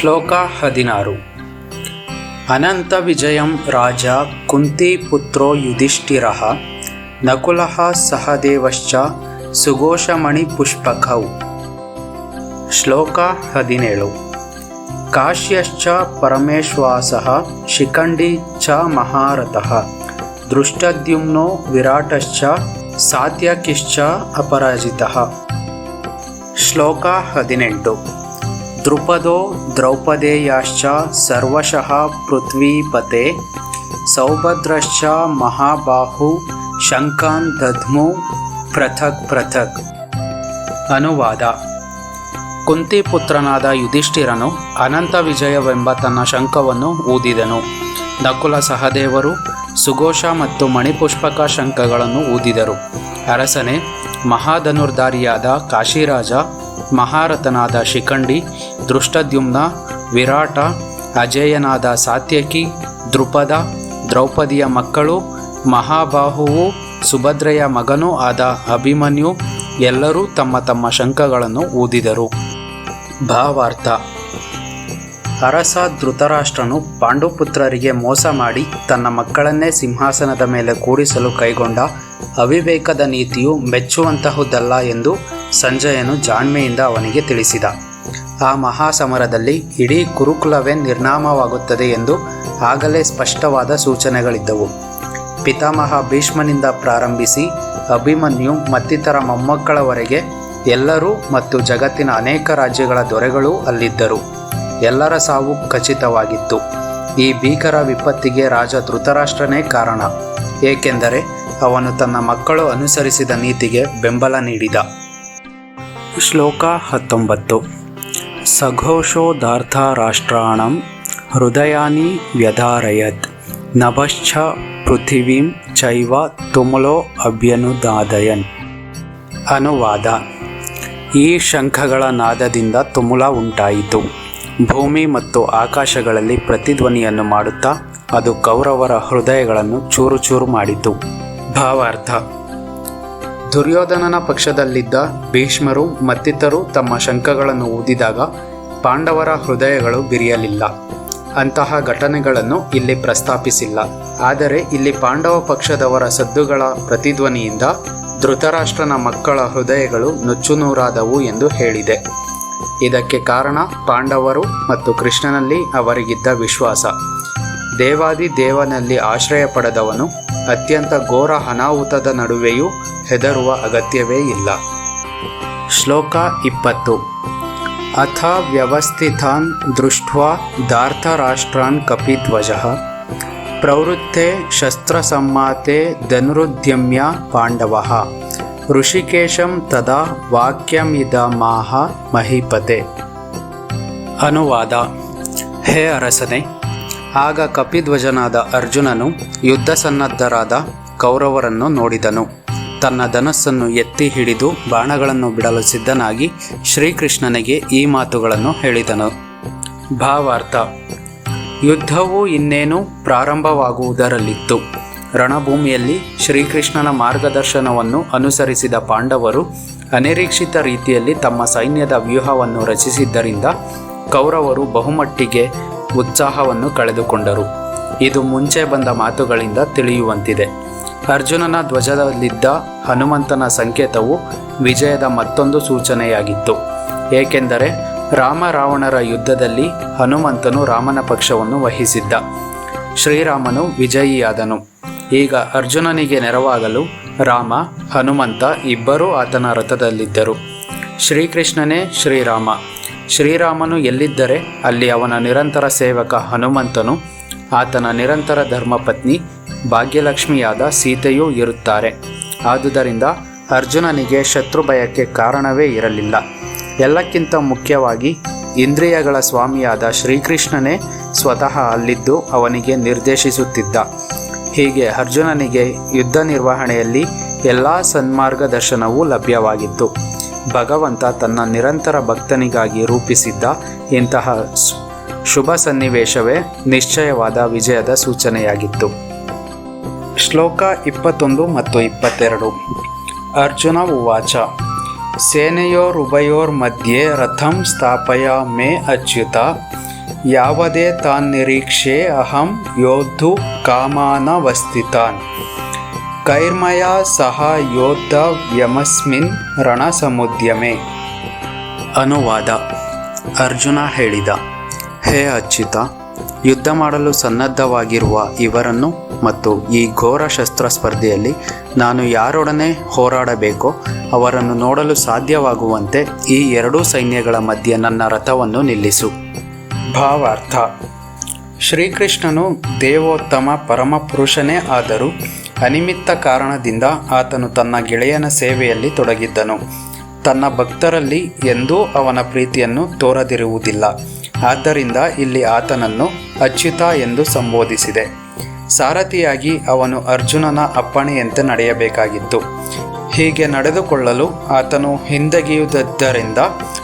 ಶ್ಲೋಕ ಹದಿನಾರು. ಅನಂತ ವಿಜಯಂ ರಾಜ ಕುಂತಿಪುತ್ರೋ ಯುಧಿಷ್ಠಿರ ನಕುಲ ಸಹದೇವಶ್ಚ ಪುಷ್ಪಕೌ. ಶ್ಲೋಕ ಹದಿನೇಳು. ಕಾಶ್ಯಶ್ಚ ಪರಮೇಶ್ವಾಸ ಶಿಖಂಡಿ ಚ ಮಹಾರಥಃ ದೃಷ್ಟದ್ಯುಮ್ನೋ ವಿರಾಟಶ್ಚ ಸಾತ್ಯಕಿಶ್ಚ ಅಪರಾಜಿತಃ. ಶ್ಲೋಕ ಹದಿನೆಂಟು. ದೃಪದೋ ದ್ರೌಪದೇಯಾಶ್ಚ ಸರ್ವಶಃ ಪೃಥ್ವೀಪತೆ ಸೌಭದ್ರಶ್ಚ ಮಹಾಬಾಹು ಶಂಕಾನ್ ದಧ್ಮು ಪೃಥಕ್ ಪೃಥಕ್. ಅನುವಾದ. ಕುಂತಿಪುತ್ರನಾದ ಯುಧಿಷ್ಠಿರನು ಅನಂತ ವಿಜಯವೆಂಬ ತನ್ನ ಶಂಖವನ್ನು ಊದಿದನು. ನಕುಲ ಸಹದೇವರು, ಸುಘೋಷ ಮತ್ತು ಮಣಿಪುಷ್ಪಕ ಶಂಖಗಳನ್ನು ಊದಿದರು. ಅರಸನೆ, ಮಹಾಧನುರ್ಧಾರಿಯಾದ ಕಾಶಿರಾಜ ಮಹಾರಥನಾದ ಶಿಖಂಡಿ, ದೃಷ್ಟದ್ಯುಮ್ನ, ವಿರಾಟ, ಅಜೇಯನಾದ ಸಾತ್ಯಕಿ ದೃಪದ ದ್ರೌಪದಿಯ ಮಕ್ಕಳು, ಮಹಾಬಾಹುವು, ಸುಭದ್ರೆಯ ಮಗನೂ ಆದ ಅಭಿಮನ್ಯು ಎಲ್ಲರೂ ತಮ್ಮ ತಮ್ಮ ಶಂಕಗಳನ್ನು ಊದಿದರು. ಭಾವಾರ್ಥ. ಅರಸ ಧೃತರಾಷ್ಟ್ರನು ಪಾಂಡುಪುತ್ರರಿಗೆ ಮೋಸ ಮಾಡಿ ತನ್ನ ಮಕ್ಕಳನ್ನೇ ಸಿಂಹಾಸನದ ಮೇಲೆ ಕೂಡಿಸಲು ಕೈಗೊಂಡ ಅವಿವೇಕದ ನೀತಿಯು ಮೆಚ್ಚುವಂತಹುದಲ್ಲ ಎಂದು ಸಂಜಯನು ಜಾಣ್ಮೆಯಿಂದ ಅವನಿಗೆ ತಿಳಿಸಿದ. ಆ ಮಹಾಸಮರದಲ್ಲಿ ಇಡೀ ಕುರುಕುಲವೇ ನಿರ್ನಾಮವಾಗುತ್ತದೆ ಎಂದು ಆಗಲೇ ಸ್ಪಷ್ಟವಾದ ಸೂಚನೆಗಳಿದ್ದವು. ಪಿತಾಮಹ ಭೀಷ್ಮನಿಂದ ಪ್ರಾರಂಭಿಸಿ ಅಭಿಮನ್ಯು ಮತ್ತಿತರ ಮೊಮ್ಮಕ್ಕಳವರೆಗೆ ಎಲ್ಲರೂ ಮತ್ತು ಜಗತ್ತಿನ ಅನೇಕ ರಾಜ್ಯಗಳ ದೊರೆಗಳೂ ಅಲ್ಲಿದ್ದರು. ಎಲ್ಲರ ಸಾವು ಖಚಿತವಾಗಿತ್ತು. ಈ ಭೀಕರ ವಿಪತ್ತಿಗೆ ರಾಜ ಧೃತರಾಷ್ಟ್ರನೇ ಕಾರಣ. ಏಕೆಂದರೆ ಅವನು ತನ್ನ ಮಕ್ಕಳು ಅನುಸರಿಸಿದ ನೀತಿಗೆ ಬೆಂಬಲ ನೀಡಿದ. ಶ್ಲೋಕ ಹತ್ತೊಂಬತ್ತು. ಸಘೋಷೋದಾರ್ಥರಾಷ್ಟ್ರಾಣಂ ಹೃದಯಾನಿ ವ್ಯಧಾರಯತ್ ನಭಶ್ಚ ಪೃಥಿವೀಂ ಚೈವ ತುಮಲೋ ಅಭ್ಯನುದಾದಯನ್. ಅನುವಾದ. ಈ ಶಂಖಗಳ ನಾದದಿಂದ ತುಮುಲ ಉಂಟಾಯಿತು. ಭೂಮಿ ಮತ್ತು ಆಕಾಶಗಳಲ್ಲಿ ಪ್ರತಿಧ್ವನಿಯನ್ನು ಮಾಡುತ್ತಾ ಅದು ಕೌರವರ ಹೃದಯಗಳನ್ನು ಚೂರು ಚೂರು ಮಾಡಿತು. ಭಾವಾರ್ಥ. ದುರ್ಯೋಧನನ ಪಕ್ಷದಲ್ಲಿದ್ದ ಭೀಷ್ಮರು ಮತ್ತಿತರು ತಮ್ಮ ಶಂಖಗಳನ್ನು ಊದಿದಾಗ ಪಾಂಡವರ ಹೃದಯಗಳು ಬಿರಿಯಲಿಲ್ಲ. ಅಂತಹ ಘಟನೆಗಳನ್ನು ಇಲ್ಲಿ ಪ್ರಸ್ತಾಪಿಸಿಲ್ಲ. ಆದರೆ ಇಲ್ಲಿ ಪಾಂಡವ ಪಕ್ಷದವರ ಸದ್ದುಗಳ ಪ್ರತಿಧ್ವನಿಯಿಂದ ಧೃತರಾಷ್ಟ್ರನ ಮಕ್ಕಳ ಹೃದಯಗಳು ನುಚ್ಚುನೂರಾದವು ಎಂದು ಹೇಳಿದೆ. ಇದಕ್ಕೆ ಕಾರಣ ಪಾಂಡವರು ಮತ್ತು ಕೃಷ್ಣನಲ್ಲಿ ಅವರಿಗಿದ್ದ ವಿಶ್ವಾಸ. ದೇವಾದಿ ದೇವನಲ್ಲಿ ಆಶ್ರಯ ಪಡೆದವನು ಅತ್ಯಂತ ಘೋರ ಅನಾಹುತದ ನಡುವೆಯೂ ಹೆದರುವ ಅಗತ್ಯವೇ ಇಲ್ಲ. ಶ್ಲೋಕ ಇಪ್ಪತ್ತು. ಅಥ ವ್ಯವಸ್ಥಿತಾನ್ ದೃಷ್ಟ್ವಾ ದಾರ್ಥರಾಷ್ಟ್ರಾನ್ ಕಪಿಧ್ವಜ. ಪ್ರವೃತ್ತೆ ಶಸ್ತ್ರಸಮ್ಮಾತೆ ಧನುರುದ್ಯಮ್ಯ ಪಾಂಡವ. ಋಷಿಕೇಶಂ ತದಾ ವಾಕ್ಯಮಿದಮಾಹ ಮಹಿಪತೆ. ಅನುವಾದ. ಹೇ ಅರಸನೆ ಆಗ ಕಪಿಧ್ವಜನಾದ ಅರ್ಜುನನು ಯುದ್ಧ ಸನ್ನದ್ಧರಾದ ಕೌರವರನ್ನು ನೋಡಿದನು. ತನ್ನ ಧನಸ್ಸನ್ನು ಎತ್ತಿ ಹಿಡಿದು ಬಾಣಗಳನ್ನು ಬಿಡಲು ಸಿದ್ಧನಾಗಿ ಶ್ರೀಕೃಷ್ಣನಿಗೆ ಈ ಮಾತುಗಳನ್ನು ಹೇಳಿದನು. ಭಾವಾರ್ಥ, ಯುದ್ಧವು ಇನ್ನೇನು ಪ್ರಾರಂಭವಾಗುವುದರಲ್ಲಿತ್ತು. ರಣಭೂಮಿಯಲ್ಲಿ ಶ್ರೀಕೃಷ್ಣನ ಮಾರ್ಗದರ್ಶನವನ್ನು ಅನುಸರಿಸಿದ ಪಾಂಡವರು ಅನಿರೀಕ್ಷಿತ ರೀತಿಯಲ್ಲಿ ತಮ್ಮ ಸೈನ್ಯದ ವ್ಯೂಹವನ್ನು ರಚಿಸಿದ್ದರಿಂದ ಕೌರವರು ಬಹುಮಟ್ಟಿಗೆ ಉತ್ಸಾಹವನ್ನು ಕಳೆದುಕೊಂಡರು. ಇದು ಮುಂಚೆ ಬಂದ ಮಾತುಗಳಿಂದ ತಿಳಿಯುವಂತಿದೆ. ಅರ್ಜುನನ ಧ್ವಜದಲ್ಲಿದ್ದ ಹನುಮಂತನ ಸಂಕೇತವು ವಿಜಯದ ಮತ್ತೊಂದು ಸೂಚನೆಯಾಗಿತ್ತು. ಏಕೆಂದರೆ ರಾಮ ರಾವಣರ ಯುದ್ಧದಲ್ಲಿ ಹನುಮಂತನು ರಾಮನ ಪಕ್ಷವನ್ನು ವಹಿಸಿದ್ದ. ಶ್ರೀರಾಮನು ವಿಜಯಿಯಾದನು. ಈಗ ಅರ್ಜುನನಿಗೆ ನೆರವಾಗಲು ರಾಮ, ಹನುಮಂತ ಇಬ್ಬರೂ ಆತನ ರಥದಲ್ಲಿದ್ದರು. ಶ್ರೀಕೃಷ್ಣನೇ ಶ್ರೀರಾಮ. ಶ್ರೀರಾಮನು ಎಲ್ಲಿದ್ದರೆ ಅಲ್ಲಿ ಅವನ ನಿರಂತರ ಸೇವಕ ಹನುಮಂತನು, ಆತನ ನಿರಂತರ ಧರ್ಮಪತ್ನಿ ಭಾಗ್ಯಲಕ್ಷ್ಮಿಯಾದ ಸೀತೆಯೂ ಇರುತ್ತಾರೆ. ಆದುದರಿಂದ ಅರ್ಜುನನಿಗೆ ಶತ್ರು ಭಯಕ್ಕೆ ಕಾರಣವೇ ಇರಲಿಲ್ಲ. ಎಲ್ಲಕ್ಕಿಂತ ಮುಖ್ಯವಾಗಿ ಇಂದ್ರಿಯಗಳ ಸ್ವಾಮಿಯಾದ ಶ್ರೀಕೃಷ್ಣನೇ ಸ್ವತಃ ಅಲ್ಲಿದ್ದು ಅವನಿಗೆ ನಿರ್ದೇಶಿಸುತ್ತಿದ್ದ. ಹೀಗೆ ಅರ್ಜುನನಿಗೆ ಯುದ್ಧ ನಿರ್ವಹಣೆಯಲ್ಲಿ ಎಲ್ಲ ಸನ್ಮಾರ್ಗದರ್ಶನವೂ ಲಭ್ಯವಾಗಿತ್ತು. ಭಗವಂತ ತನ್ನ ನಿರಂತರ ಭಕ್ತನಿಗಾಗಿ ರೂಪಿಸಿದ್ದ ಇಂತಹ ಶುಭ ಸನ್ನಿವೇಶವೇ ನಿಶ್ಚಯವಾದ ವಿಜಯದ ಸೂಚನೆಯಾಗಿತ್ತು. ಶ್ಲೋಕ ಇಪ್ಪತ್ತೊಂದು ಮತ್ತು ಇಪ್ಪತ್ತೆರಡು. ಅರ್ಜುನ ಉವಾಚ. ಸೇನೆಯೋರುಭಯೋರ್ ಮಧ್ಯೆ ರಥಂ ಸ್ಥಾಪಯ ಮೇ ಅಚ್ಯುತ. ಯಾವುದೇ ತಾನ್ ನಿರೀಕ್ಷೆ ಅಹಂ ಯೋಧು ಕಾಮಾನವಸ್ಥಿತಾನ್. ಕೈರ್ಮಯ ಸಹ ಯೋದ್ಧವ್ಯಮಸ್ಮಿನ್ ರಣಸಮುದ್ಯಮೆ. ಅನುವಾದ. ಅರ್ಜುನ ಹೇಳಿದ. ಹೇ ಅಚ್ಯುತ, ಯುದ್ಧ ಮಾಡಲು ಸನ್ನದ್ಧವಾಗಿರುವ ಇವರನ್ನು ಮತ್ತು ಈ ಘೋರ ಶಸ್ತ್ರ ಸ್ಪರ್ಧೆಯಲ್ಲಿ ನಾನು ಯಾರೊಡನೆ ಹೋರಾಡಬೇಕೋ ಅವರನ್ನು ನೋಡಲು ಸಾಧ್ಯವಾಗುವಂತೆ ಈ ಎರಡೂ ಸೈನ್ಯಗಳ ಮಧ್ಯೆ ನನ್ನ ರಥವನ್ನು ನಿಲ್ಲಿಸು. ಭಾವಾರ್ಥ. ಶ್ರೀಕೃಷ್ಣನು ದೇವೋತ್ತಮ ಪರಮಪುರುಷನೇ ಆದರೂ ಅನಿಮಿತ್ತ ಕಾರಣದಿಂದ ಆತನು ತನ್ನ ಗೆಳೆಯನ ಸೇವೆಯಲ್ಲಿ ತೊಡಗಿದ್ದನು. ತನ್ನ ಭಕ್ತರಲ್ಲಿ ಎಂದೂ ಅವನ ಪ್ರೀತಿಯನ್ನು ತೋರದಿರುವುದಿಲ್ಲ. ಆದ್ದರಿಂದ ಇಲ್ಲಿ ಆತನನ್ನು ಅಚ್ಯುತ ಎಂದು ಸಂಬೋಧಿಸಿದೆ. ಸಾರಥಿಯಾಗಿ ಅವನು ಅರ್ಜುನನ ಅಪ್ಪಣೆಯಂತೆ ನಡೆಯಬೇಕಾಗಿತ್ತು. ಹೀಗೆ ನಡೆದುಕೊಳ್ಳಲು ಆತನು ಹಿಂದಗಿಯುವುದರಿಂದ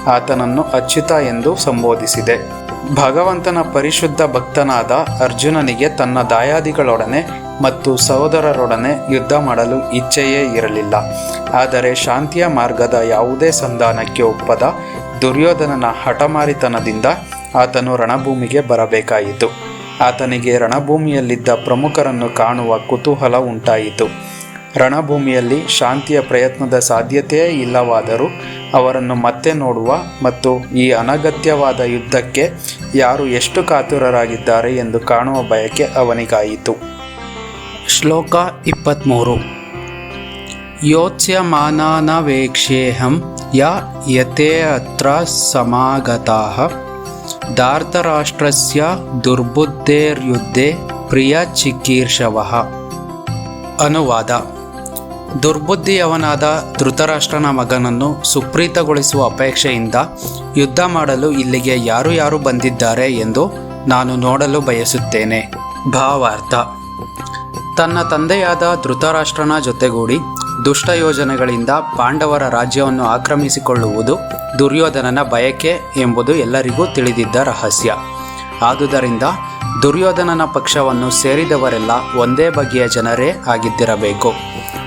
ಆತನನ್ನು ಅಚ್ಯುತ ಎಂದು ಸಂಬೋಧಿಸಿದೆ. ಭಗವಂತನ ಪರಿಶುದ್ಧ ಭಕ್ತನಾದ ಅರ್ಜುನನಿಗೆ ತನ್ನ ದಾಯಾದಿಗಳೊಡನೆ ಮತ್ತು ಸಹೋದರರೊಡನೆ ಯುದ್ಧ ಮಾಡಲು ಇಚ್ಛೆಯೇ ಇರಲಿಲ್ಲ. ಆದರೆ ಶಾಂತಿಯ ಮಾರ್ಗದ ಯಾವುದೇ ಸಂಧಾನಕ್ಕೆ ಒಪ್ಪದ ದುರ್ಯೋಧನನ ಹಠಮಾರಿತನದಿಂದ ಆತನು ರಣಭೂಮಿಗೆ ಬರಬೇಕಾಯಿತು. ಆತನಿಗೆ ರಣಭೂಮಿಯಲ್ಲಿದ್ದ ಪ್ರಮುಖರನ್ನು ಕಾಣುವ ಕುತೂಹಲ ಉಂಟಾಯಿತು. ರಣಭೂಮಿಯಲ್ಲಿ ಶಾಂತಿಯ ಪ್ರಯತ್ನದ ಸಾಧ್ಯತೆಯೇ ಇಲ್ಲವಾದರೂ ಅವರನ್ನು ಮತ್ತೆ ನೋಡುವ ಮತ್ತು ಈ ಅನಗತ್ಯವಾದ ಯುದ್ಧಕ್ಕೆ ಯಾರು ಎಷ್ಟು ಕಾತುರರಾಗಿದ್ದಾರೆ ಎಂದು ಕಾಣುವ ಬಯಕೆ ಅವನಿಗಾಯಿತು. ಶ್ಲೋಕ ಇಪ್ಪತ್ತ್ಮೂರು ಯೋತ್ಸ್ಯಮಾನಾನವೇಕ್ಷೇಹಂ ಯ ಯತೆ ಅತ್ರ ಸಮಾಗತಾಃ. ಧಾರ್ತರಾಷ್ಟ್ರಸ್ಯ ದುರ್ಬುದ್ಧೇರ್ಯುದ್ಧೆ ಪ್ರಿಯ ಚಿಕೀರ್ಷವಃ. ಅನುವಾದ. ದುರ್ಬುದ್ಧಿಯವನಾದ ಧೃತರಾಷ್ಟ್ರನ ಮಗನನ್ನು ಸುಪ್ರೀತಗೊಳಿಸುವ ಅಪೇಕ್ಷೆಯಿಂದ ಯುದ್ಧ ಮಾಡಲು ಇಲ್ಲಿಗೆ ಯಾರು ಯಾರು ಬಂದಿದ್ದಾರೆ ಎಂದು ನಾನು ನೋಡಲು ಬಯಸುತ್ತೇನೆ. ಭಾವಾರ್ಥ. ತನ್ನ ತಂದೆಯಾದ ಧೃತರಾಷ್ಟ್ರನ ಜೊತೆಗೂಡಿ ದುಷ್ಟ ಯೋಜನೆಗಳಿಂದ ಪಾಂಡವರ ರಾಜ್ಯವನ್ನು ಆಕ್ರಮಿಸಿಕೊಳ್ಳುವುದು ದುರ್ಯೋಧನನ ಬಯಕೆ ಎಂಬುದು ಎಲ್ಲರಿಗೂ ತಿಳಿದಿದ್ದ ರಹಸ್ಯ. ಆದುದರಿಂದ ದುರ್ಯೋಧನನ ಪಕ್ಷವನ್ನು ಸೇರಿದವರೆಲ್ಲ ಒಂದೇ ಬಗೆಯ ಜನರೇ ಆಗಿದ್ದಿರಬೇಕು.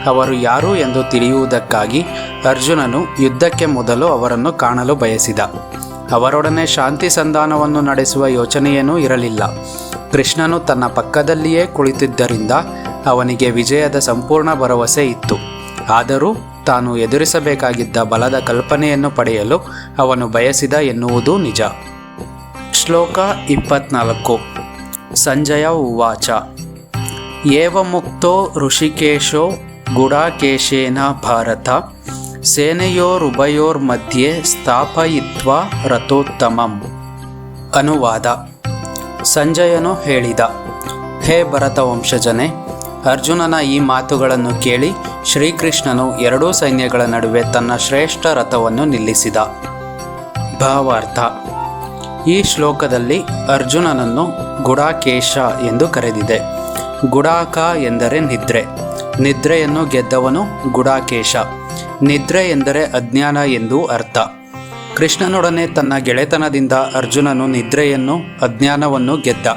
ಅವರು ಯಾರು ಎಂದು ತಿಳಿಯುವುದಕ್ಕಾಗಿ ಅರ್ಜುನನು ಯುದ್ಧಕ್ಕೆ ಮೊದಲು ಅವರನ್ನು ಕಾಣಲು ಬಯಸಿದ. ಅವರೊಡನೆ ಶಾಂತಿ ಸಂಧಾನವನ್ನು ನಡೆಸುವ ಯೋಚನೆಯೇನೂ ಇರಲಿಲ್ಲ. ಕೃಷ್ಣನು ತನ್ನ ಪಕ್ಕದಲ್ಲಿಯೇ ಕುಳಿತಿದ್ದರಿಂದ ಅವನಿಗೆ ವಿಜಯದ ಸಂಪೂರ್ಣ ಭರವಸೆ ಇತ್ತು. ಆದರೂ ತಾನು ಎದುರಿಸಬೇಕಾಗಿದ್ದ ಬಲದ ಕಲ್ಪನೆಯನ್ನು ಪಡೆಯಲು ಅವನು ಬಯಸಿದ ಎನ್ನುವುದು ನಿಜ. ಶ್ಲೋಕ ಇಪ್ಪತ್ನಾಲ್ಕು. ಸಂಜಯ ಉವಾಚ. ಏವಮುಕ್ತೋ ಋಷಿಕೇಶೋ ಗುಡಾಕೇಶೇನ ಭಾರತ, ಸೇನೆಯೋರುಭಯೋರ್ಮಧ್ಯೆ ಸ್ಥಾಪಯಿತ್ವ ರಥೋತ್ತಮಂ. ಅನುವಾದ. ಸಂಜಯನು ಹೇಳಿದ, ಹೇ ಭರತ ವಂಶಜನೆ ಅರ್ಜುನನ ಈ ಮಾತುಗಳನ್ನು ಕೇಳಿ ಶ್ರೀಕೃಷ್ಣನು ಎರಡೂ ಸೈನ್ಯಗಳ ನಡುವೆ ತನ್ನ ಶ್ರೇಷ್ಠ ರಥವನ್ನು ನಿಲ್ಲಿಸಿದ. ಭಾವಾರ್ಥ, ಈ ಶ್ಲೋಕದಲ್ಲಿ ಅರ್ಜುನನನ್ನು ಗುಡಾಕೇಶ ಎಂದು ಕರೆದಿದೆ. ಗುಡಾಕ ಎಂದರೆ ನಿದ್ರೆ, ನಿದ್ರೆಯನ್ನು ಗೆದ್ದವನು ಗುಡಾಕೇಶ. ನಿದ್ರೆ ಎಂದರೆ ಅಜ್ಞಾನ ಎಂದು ಅರ್ಥ. ಕೃಷ್ಣನೊಡನೆ ತನ್ನ ಗೆಳೆತನದಿಂದ ಅರ್ಜುನನು ನಿದ್ರೆಯನ್ನು, ಅಜ್ಞಾನವನ್ನು ಗೆದ್ದ.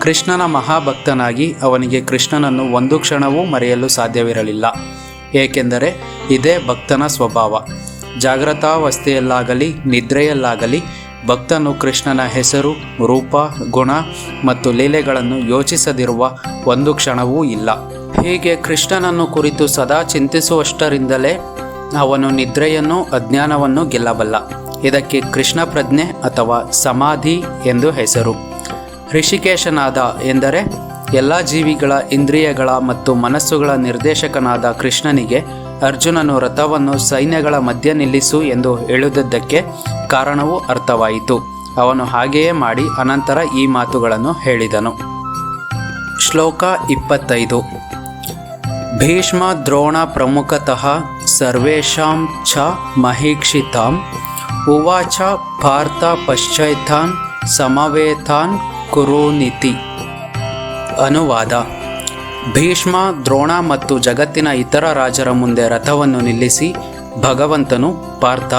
ಕೃಷ್ಣನ ಮಹಾಭಕ್ತನಾಗಿ ಅವನಿಗೆ ಕೃಷ್ಣನನ್ನು ಒಂದು ಕ್ಷಣವೂ ಮರೆಯಲು ಸಾಧ್ಯವಿರಲಿಲ್ಲ. ಏಕೆಂದರೆ ಇದೇ ಭಕ್ತನ ಸ್ವಭಾವ. ಜಾಗ್ರತಾವಸ್ಥೆಯಲ್ಲಾಗಲಿ, ನಿದ್ರೆಯಲ್ಲಾಗಲಿ, ಭಕ್ತನು ಕೃಷ್ಣನ ಹೆಸರು, ರೂಪ, ಗುಣ ಮತ್ತು ಲೀಲೆಗಳನ್ನು ಯೋಚಿಸದಿರುವ ಒಂದು ಕ್ಷಣವೂ ಇಲ್ಲ. ಹೀಗೆ ಕೃಷ್ಣನನ್ನು ಕುರಿತು ಸದಾ ಚಿಂತಿಸುವಷ್ಟರಿಂದಲೇ ಅವನು ನಿದ್ರೆಯನ್ನು ಅಜ್ಞಾನವನ್ನು ಗೆಲ್ಲಬಲ್ಲ. ಇದಕ್ಕೆ ಕೃಷ್ಣ ಪ್ರಜ್ಞೆ ಅಥವಾ ಸಮಾಧಿ ಎಂದು ಹೆಸರು. ಋಷಿಕೇಶನಾದ ಎಂದರೆ ಎಲ್ಲ ಜೀವಿಗಳ ಇಂದ್ರಿಯಗಳ ಮತ್ತು ಮನಸ್ಸುಗಳ ನಿರ್ದೇಶಕನಾದ ಕೃಷ್ಣನಿಗೆ ಅರ್ಜುನನು ರಥವನ್ನು ಸೈನ್ಯಗಳ ಮಧ್ಯ ನಿಲ್ಲಿಸು ಎಂದು ಹೇಳುವುದಕ್ಕೆ ಕಾರಣವು ಅರ್ಥವಾಯಿತು. ಅವನು ಹಾಗೆಯೇ ಮಾಡಿ ಅನಂತರ ಈ ಮಾತುಗಳನ್ನು ಹೇಳಿದನು. ಶ್ಲೋಕ ಇಪ್ಪತ್ತೈದು. ಭೀಷ್ಮ ದ್ರೋಣ ಪ್ರಮುಖತಃ ಸರ್ವೇಷಾಂ ಚ ಮಹೀಕ್ಷಿತಾಂ ಉವಾಚ ಪಾರ್ಥ ಪಶ್ಚೈತಾನ್ ಸಮವೇತಾನ್ ಕುರುನಿತಿ ಅನುವಾದ ಭೀಷ್ಮ ದ್ರೋಣ ಮತ್ತು ಜಗತ್ತಿನ ಇತರ ರಾಜರ ಮುಂದೆ ರಥವನ್ನು ನಿಲ್ಲಿಸಿ, ಭಗವಂತನು ಪಾರ್ಥ,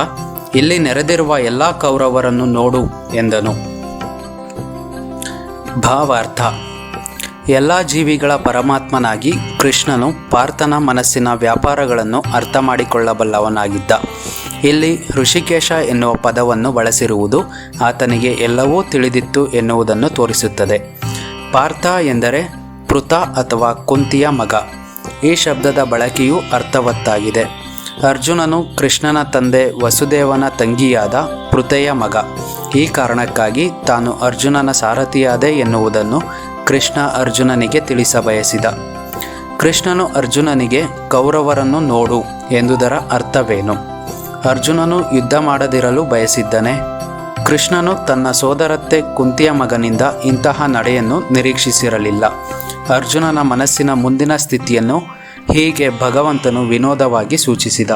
ಇಲ್ಲಿ ನೆರೆದಿರುವ ಎಲ್ಲ ಕೌರವರನ್ನು ನೋಡು ಎಂದನು. ಭಾವಾರ್ಥ. ಎಲ್ಲ ಜೀವಿಗಳ ಪರಮಾತ್ಮನಾಗಿ ಕೃಷ್ಣನು ಪಾರ್ಥನ ಮನಸ್ಸಿನ ವ್ಯಾಪಾರಗಳನ್ನು ಅರ್ಥ ಮಾಡಿಕೊಳ್ಳಬಲ್ಲವನಾಗಿದ್ದ ಇಲ್ಲಿ ಋಷಿಕೇಶ ಎನ್ನುವ ಪದವನ್ನು ಬಳಸಿರುವುದು ಆತನಿಗೆ ಎಲ್ಲವೂ ತಿಳಿದಿತ್ತು ಎನ್ನುವುದನ್ನು ತೋರಿಸುತ್ತದೆ. ಪಾರ್ಥ ಎಂದರೆ ಪೃಥ ಅಥವಾ ಕುಂತಿಯ ಮಗ. ಈ ಶಬ್ದದ ಬಳಕೆಯು ಅರ್ಥವತ್ತಾಗಿದೆ. ಅರ್ಜುನನು ಕೃಷ್ಣನ ತಂದೆ ವಸುದೇವನ ತಂಗಿಯಾದ ಪೃಥೆಯ ಮಗ. ಈ ಕಾರಣಕ್ಕಾಗಿ ತಾನು ಅರ್ಜುನನ ಸಾರಥಿಯಾದೆ ಎನ್ನುವುದನ್ನು ಕೃಷ್ಣ ಅರ್ಜುನನಿಗೆ ತಿಳಿಸಬಯಸಿದ ಕೃಷ್ಣನು ಅರ್ಜುನನಿಗೆ ಕೌರವರನ್ನು ನೋಡು ಎಂದುದರ ಅರ್ಥವೇನು? ಅರ್ಜುನನು ಯುದ್ಧ ಮಾಡದಿರಲು ಬಯಸಿದ್ದನೆ. ಕೃಷ್ಣನು ತನ್ನ ಸೋದರತ್ತೆ ಕುಂತಿಯ ಮಗನಿಂದ ಇಂತಹ ನಡೆಯನ್ನು ನಿರೀಕ್ಷಿಸಿರಲಿಲ್ಲ. ಅರ್ಜುನನ ಮನಸ್ಸಿನ ಮುಂದಿನ ಸ್ಥಿತಿಯನ್ನು ಹೀಗೆ ಭಗವಂತನು ವಿನೋದವಾಗಿ ಸೂಚಿಸಿದ.